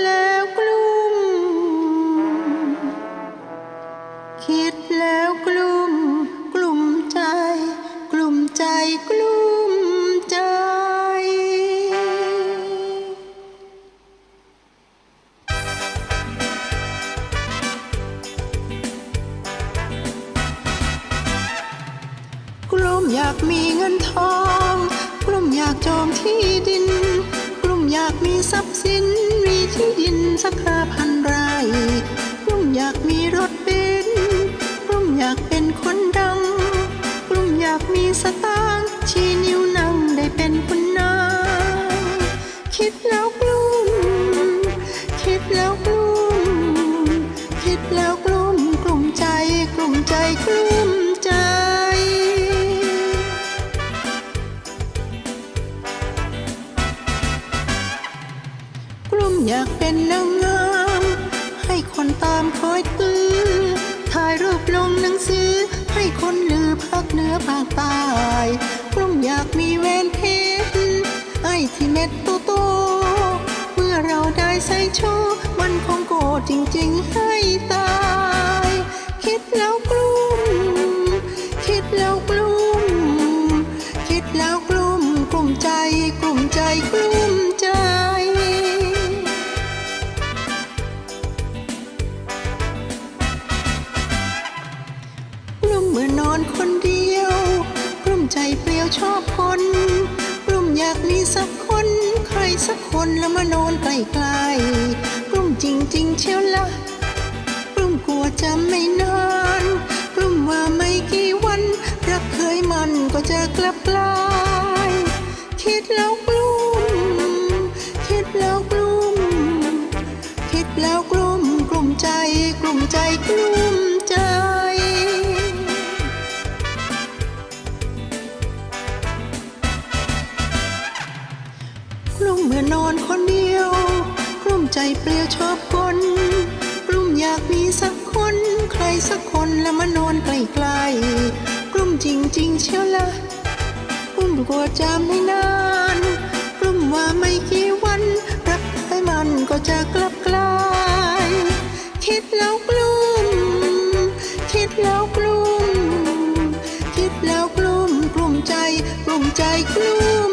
แล้วกลุ้ม คิดแล้วกลุ้ม กลุ่มใจ กลุ่มใจกลุ้มใจ กลุ่มอยากมีเงินทอง กลุ่มอยากจองที่ดิน รถเบนกลุ่มอยากเป็นคนดัง กลุ่มอยากมีสตางค์ชี้นิ้วนั่งได้เป็นคุณนายคิดแล้วกลุ่มคิดแล้วกลุ่มคิดแล้วกลุ่มกลุ่มใจกลุ่มใจกลุ่มใจกลุ่มอยากเป็นนางงา คนตามคอยตื้อถ่ายรูปลงหนังสือ ให้คนลือภาคเหนือภาคใต้กลุ่มอยากมีแวนเพชรไอ้ที่เม็ดโตโต เมื่อเราได้ใส่โชว์มันคงโกจริงๆให้ อนคนเดียว กลุ่มใจเปลี่ยวชอบคน กลุ่มอยากมีสักคน ใครสักคนแล้วมานอนใกล้ๆกลุ่มจริงๆเชียวละกลุ่มกลัวจะไม่นานกลุ่มว่าไม่กี่วัน รักเคยมันก็จะกลับกลายคิดแล้วกลุ่มคิดแล้วกลุ่มคิดแล้วกลุ่มกลุ่มใจกลุ่มใจกลุ่ม เมื่อนอนคนเดียวกลุ่มใจเปลี่ยวชอบคนกลุ่มอยากมีสักคน ใครสักคนแล้วมานอนใกล้ๆกลุ่มจริงๆเชียวละกลุ่มกลัวจะไม่นานกลุ่มว่าไม่กี่วัน รักให้มันก็จะกลับกลาย คิดแล้วกลุ่มคิดแล้วกลุ่มคิดแล้วกลุ่มกลุ่มใจกลุ่มใจกลุ่ม